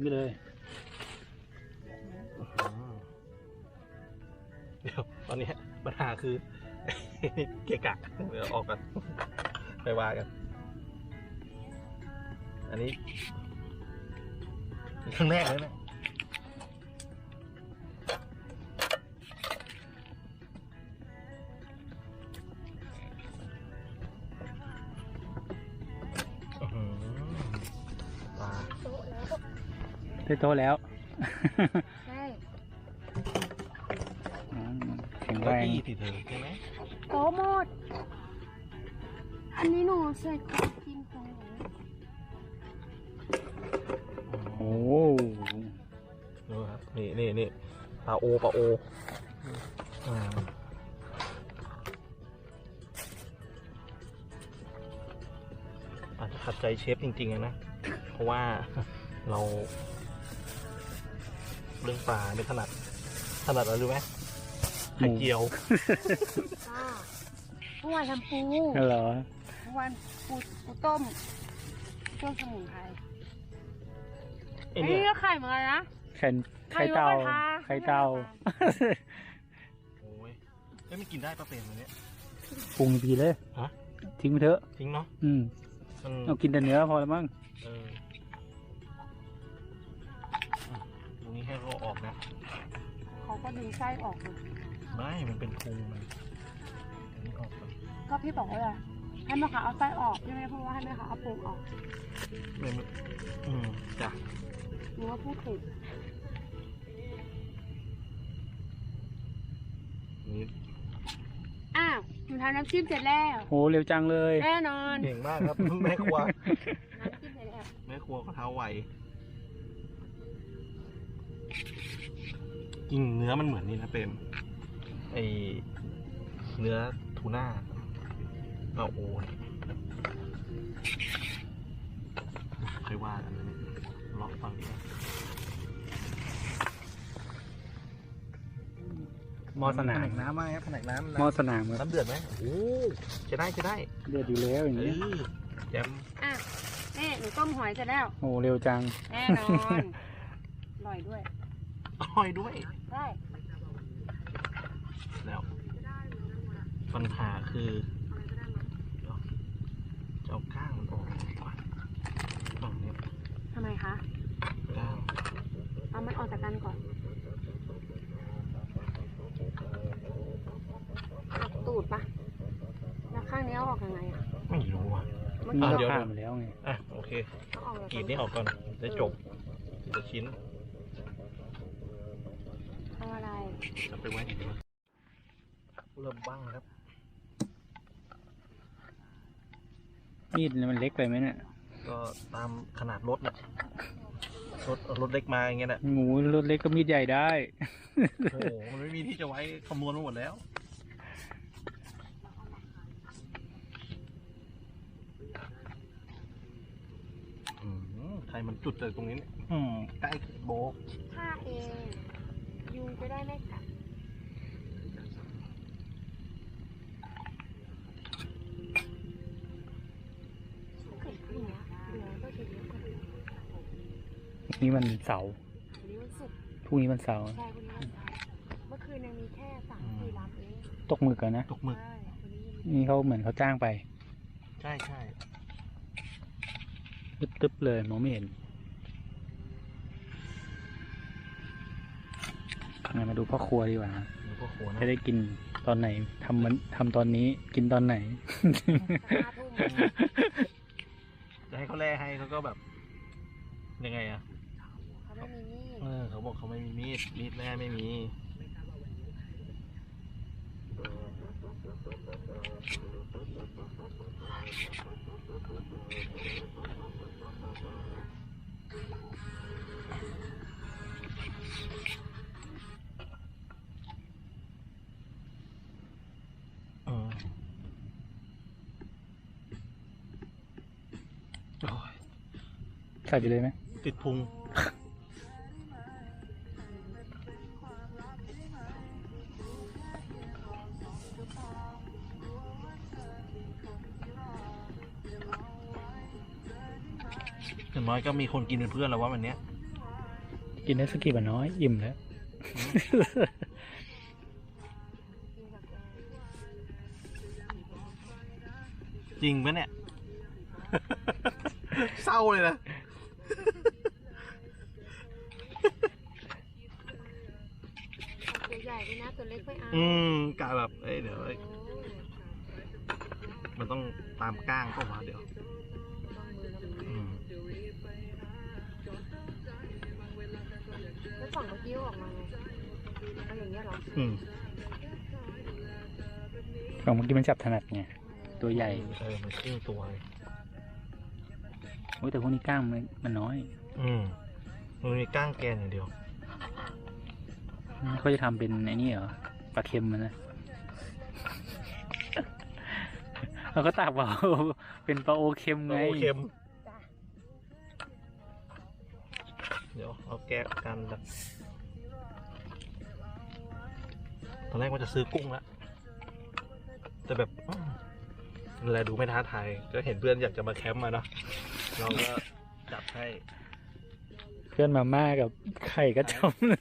ทิ้งไปเลยเดี๋ยวตอนนี้ปัญหาคือ เกะกะเดี๋ยวออกกันไปว่ากัน อันนี้ครั้งแรกเลยนะ ได้โตแล้วใช่แข็งแรวงที่สิเธอใช่ไหมโตหมด อันนี้หนูใส่ของกินของหนูโอ้ดูครับนี่นี่นี่ปลาโอปลาโออ่าอาจจะขัดใจเชฟจริงๆนะ เพราะว่าเรา เรื่องปลาไม่ถนัดถนัดอะไรรู้ไหมไข่เจียว ค่ะเมื่อวานทำปูเหรอเมื่อวานปูปูต้มเครื่องสมุนไพรไอ้อันเนี่นี้ยก็ไข่เหมือนกันนะไข่ไข่เต่าไข่ไข่นกกระทะเต่าโอ้ยเอ้ยไม่กินได้ปลาเป็นตัวเนี้ย ปรุงดีเลยฮะ ทิ้งไปเถอะ ทิ้งเนาะอืมมันเอากินแต่เนื้อพอแล้วมั้งเออ ก็ดึงไส้ออกเลยไม่ มันเป็นพุงมันอันนี้ออกก่อนก็พี่บอกว่าอะไรให้แม่ค้าเอาไส้ออกพี่ไม่ได้พูดว่าให้แม่ค้าเอาปูออกไม่ไม่อืมจ้ะหนูว่าพูดถูกนี่อ้าวหนูทำน้ำจิ้มเสร็จแล้วโหเร็วจังเลย แน่นอน เก่งมากครับ แม่ครัวน้ำจิ้มเสร็จแล้วแม่ครัวก็เท้าไว จริงเนื้อมันเหมือนนี่นะเป็นไอเนื้อทูน่าเอาโอเนี่ยค่อยว่ากันนะลองฟังดีกว่าหมอสนามผกน้ำไหมครับผนักน้ำหมอสนามครับน้ำเดือดไหมโอ้จะได้จะได้เดือดอยู่แล้วอย่างเอนี้อแจ่มอะนี่หนูต้มหอยเสร็จแล้วโหเร็วจัง แน่นอนอร่อยด้วย อร่อยด้วย ได้แล้วปัญหาคือจะเอาก้างมันออกก่อนฝั่งเนี้ยทำไมคะก้างเอามันออกจากกันก่อนหักตูดปะแล้วข้างนี้เอาออกยังไงอะไม่รู้อะเมื่อนี่กี้ก็เดี๋ยวผ่านมาแล้วไงอะโอเคเอาออกแล้วกรีดนี้ออกก่อนได้จบทีละชิ้นเอาอะไรจะไปไว้ที่ไหนเริ่มบ้างครับมีดมันเล็กไปไหมเนี่ยก็ตามขนาดรถนะรถรถเล็กมาอย่างเงี้ยแหละหมูรถเล็กก็มีดใหญ่ได้ โอ้โหมันไม่มีที่จะไว้คำนวณมาหมดแล้ว อืมใครมันจุดเลยตรงนี้เนี่ยอืมใกล้โบกผ้าเอง ยุงจะได้ไม่กัดเกิดขึ้นนะเดี๋ยวก็จะเยอะกว่านี้นี่มันเสาร์วันนี้วันศุกร์พรุ่งนี้มันเสาร์ใช่วันนี้วันเสาร์เมื่อคืนยังมีแค่สามสี่ลำเองตกหมึกกันนะ ตกหมึก ใช่วันนี้ยังมีนี่เขาเหมือนเขาจ้างไปใช่ใช่ตึ๊บๆเลยมองไม่เห็น มาดูพ่อครัวดีกว่าหรือพวกโขนะจะได้กินตอนไหนทำมันทำตอนนี้กินตอนไหนห้าทุ่มจะให้เขาแล่ให้เขาก็แบบ ยังไงอะ เขาไม่มีมีดเออเขาบอกเขาไม่มีมีด มีดแล่ไม่มีอื ใส่ไปเลยไหมติดพุง อย่างน้อยก็มีคนกินเป็นเพื่อนแล้วว่าวันเนี้ย กินได้สักกี่บาทน้อย อิ่มแล้ว จริงปะเนี่ย เศร้าเลยนะ ตัวใหญ่ด้วยนะตัวเล็กไม่เอาอืมกะแบบเอ้ยเดี๋ยวเอ้ยมันต้องตามก้างก็ว่าเดี๋ยวอืมแล้วฝั่งเมื่อกี้ออกมาไงเอาอย่างเงี้ยเหรออืมของเมื่อกี้มันจับถนัดไงตัวใหญ่เออมันครึ่งตัวเลยโอ้ยแต่พวกนี้กล้างมันมันน้อย อืมมันมีก้างแกนอย่างเดียว เขาจะทำเป็นไอ้นี่เหรอปลาเค็มมันนะเราก็ตากว่าเป็นปลาโอเค็มไงโอเค็มเดี๋ยวเอาแกะกันแบบตอนแรกว่าจะซื้อกุ้งละแต่แบบอืมอะไรดูไม่ท้าทายก็เห็นเพื่อนอยากจะมาแคมป์มาเนาะเราก็จัดให้ เพื่อนมาม่ากับไข่ก็จมเลย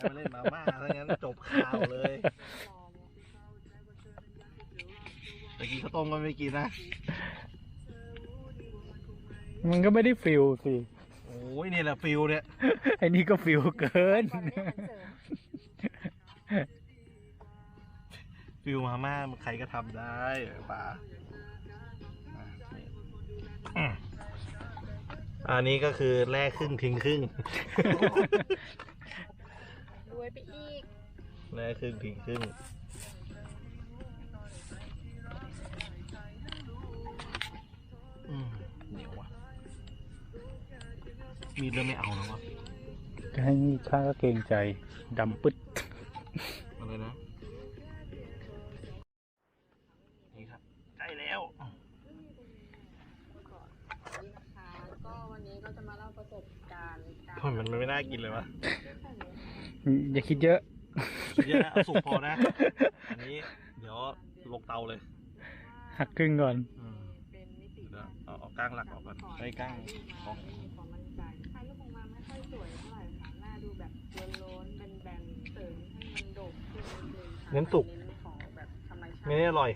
ใช้มาเล่นมาม่าถ้างั้นจบข่าวเลยตะกี้ข้าวต้มก็ไม่กินนะ มันก็ไม่ได้ฟิลสิโอ้ยนี่แหละฟิลเนี่ย ไอ้นี่ก็ฟิลเกินตอนนี้มันเสริมฟิลมาม่าใครก็ทำได้ป่า อะนี่อืมอันนี้ก็คือแลกครึ่งทิ้งครึ่งรวยไปอีกแลกครึ่งทิ้งครึ่งอืมเหนียวว่ะมีดเริ่มไม่เอาแล้ววะก็ให้นี่ข้าก็เกรงใจดำปึ๊ดอะไรนะ การณ์การทำไมมันไม่น่ากินเลยวะอย่าคิดเยอะคิดเยอะนะเอาสุกพอนะ อันนี้เดี๋ยวลงเตาเลยหักครึ่งก่อนอืมเป็นมิติเดี๋ยวเอาเอาก้างหลักออกก่อนไอ้ก้างออกไม่มีความมั่นใจถ่ายรูปออกมาไม่ค่อยสวยเท่าไหร่ค่ะหน้าดูแบบโล้นๆเป็นแบนๆเสริมให้มันโด่งขึ้นนิดนึงค่ะเน้นสุกเน้นของแบบธรรมชาติ ไม่ได้อร่อย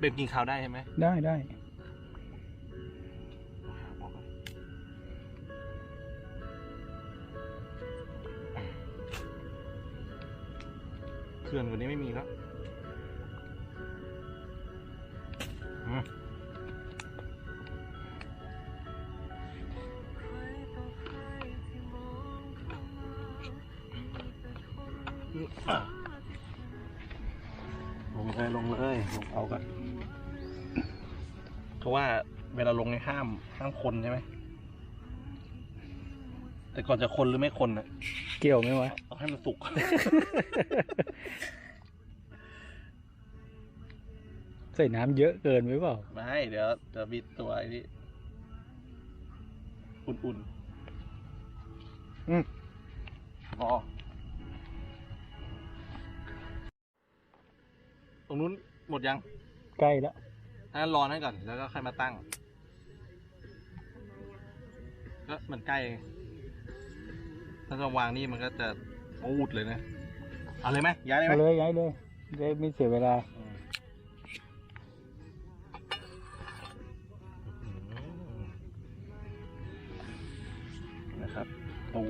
เป็นกินขาวได้ใช่ไหมได้ได้หาบอกก่อนเขื่อนกว่านี้ไม่มีแล้ว เวลาลงในห้ามห้ามคนใช่ไหม แต่ก่อนจะคนหรือไม่คนน่ะเกี่ยวไหมวะเอาให้มันสุก ใส่น้ำเยอะเกินไว้เปล่า ไม่ เดี๋ยวจะบิดตัวไอ้นี่อุ่นๆอืมพอตรงนู้นหมดยัง ใกล้แล้วถ้า งั้นรอนั่นก่อน แล้วก็ค่อยมาตั้ง ก็มันใกล้ ถ้าจะวางนี่มันก็จะปูดเลยนะ เอาเลยไหมย้ายเลยไหมเอาเลยย้ายเลยได้ไม่เสียเวลาอืมนะครับ ปู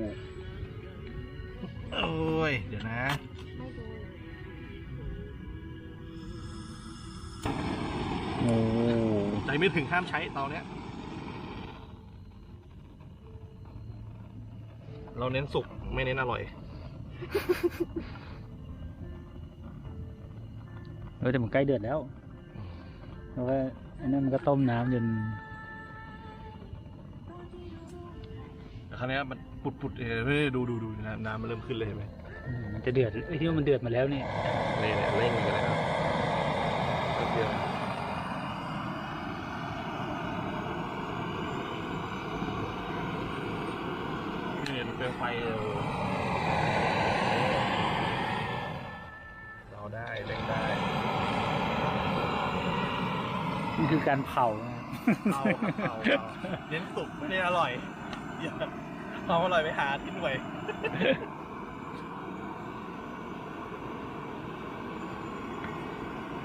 โอ้ย เดี๋ยวนะ ไม่ถึงห้ามใช้เตาเนี้ย เราเน้นสุกไม่เน้นอร่อย เออแต่มันใกล้เดือดแล้ว เพราะว่าอันนั้นมันก็ต้มน้ำจนแต่คราวเนี้ยมันปุดปุดๆเออดูดูดูน้ำน้ำมันเริ่มขึ้นเลยเห็นไหมอืมมันจะเดือดไอ้ที่ว่ามันเดือดมาแล้วนี่นี่เนี่ยเร่งกันเลยครับแป๊บเดียวนี่ดูเปลวไฟเลยโอ้โห นี่คือ การเผานะเอาครับเอาเอาเน้นสุกไม่ได้อร่อยอย่าความอร่อยไปหาที่หน่วย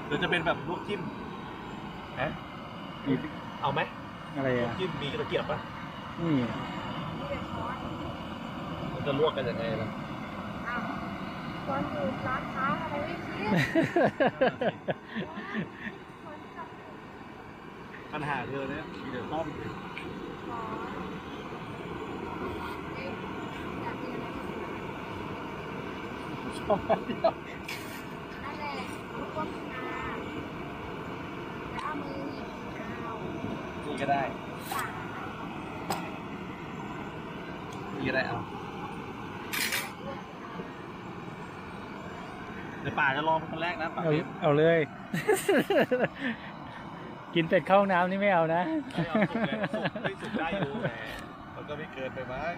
หรือจะเป็นแบบลวกจิ้มฮะเอาไหมอะไรลวกอะจิ้มมีตะเกียบปะนี่นี่เป็นช้อนมันจะลวกกันยังไงล่ะอ้าวช้อนอยู่ร้านค้าอะไรไม่คิดช้อนกับ ปัญหาเธอเนี่ยมีแต่ต้มช้อนเอ๊ะอยากกินอะไรชอบเดียวนั่นแหละลูกก้มนาแล้วเอามือหยิบเอานี่ก็ได้สานี่ก็ได้เอาเดี๋ยวป่าจะลองเป็นคนแรกนะป่าเอาเฟมเอาเลย กินเสร็จเข้าห้องน้ำนี่ไม่เอานะ ไม่เอาสุกเลยสุกไม่สุกได้อยู่แหมมันก็ไม่เกินไปมั้ง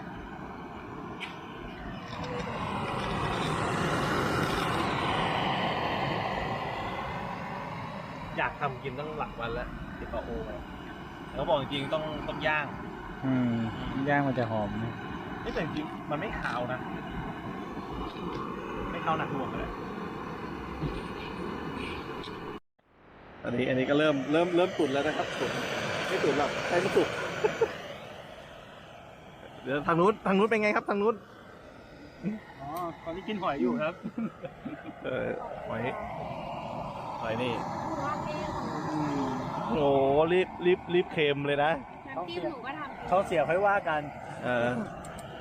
อยากทำกินตั้งหลักวันแล้วติดต่อโอไปแล้วบอกจริงๆต้องต้องย่างอืมย่างมันจะหอมนะนี่แต่จริงๆมันไม่ขาวนะ ไม่ขาวหนักหน่วงเลย อันนี้อันนี้ก็เริ่มเริ่มเริ่มตุนแล้วนะครับตุนไม่ตุนหรอกใช้ไม่สุกเดี๋ยวทางนู้นทางนู้นเป็นไงครับทางนู้นอ๋อตอนนี้กินหอยอยู่ครับเออหอยหอยนี่ร้อนเองของหนูอืมโอ้โหรีบรีบรีบเค็มเลยนะน้ำจิ้มหนูก็ทำเองเขาเสียค่อยว่ากัน เออ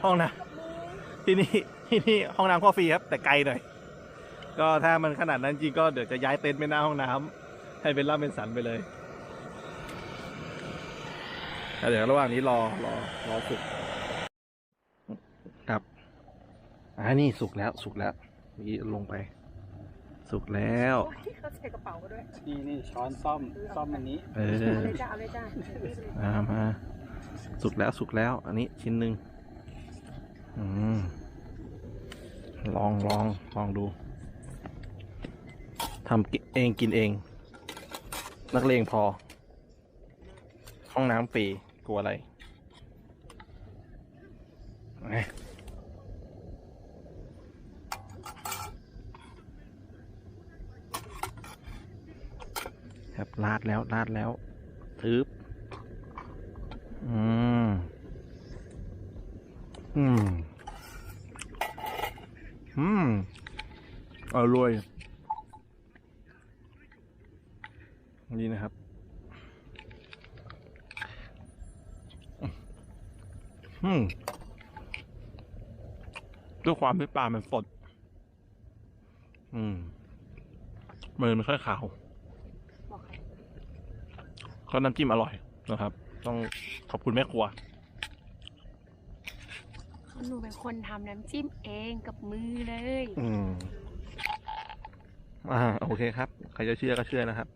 ห้องน้ำที่นี่ที่นี่ห้องน้ำข้อฟรีครับ แต่ไกลหน่อย ก็ถ้ามันขนาดนั้นจริงก็เดี๋ยวจะย้ายเต็นท์ไปหน้าห้องน้ำ ให้เป็นร่ำเป็นสันไปเลยแล้วเดี๋ยวระหว่างนี้รอรอรอสุกครับอ่านี่สุกแล้วสุกแล้วนี่ลงไป สุกแล้วที่เขาใส่กระเป๋ามาด้วยนี่นี่ช้อนซ่อมซ่อมอันนี้เออเอาเลยจ้าเอาเลยจ้ามามาสุกแล้วสุกแล้ว อันนี้ชิ้นหนึ่งอืมลองลองลองดูทำกิเองกินเอง นักเลงพอ ห้องน้ำฟรีกลัวอะไรครับลาดแล้วลาดแล้วทึบอืม อืม อืมอร่อย นี่นะครับ อืมด้วยความที่ปลามันสด อืมมือมันค่อยขาวบอกใครก็น้ำจิ้มอร่อยนะครับ ต้องขอบคุณแม่ครัว หนูเป็นคนทำน้ำจิ้มเองกับมือเลย อืม อ่า โอเคครับ ใครจะเชื่อก็เชื่อนะครับ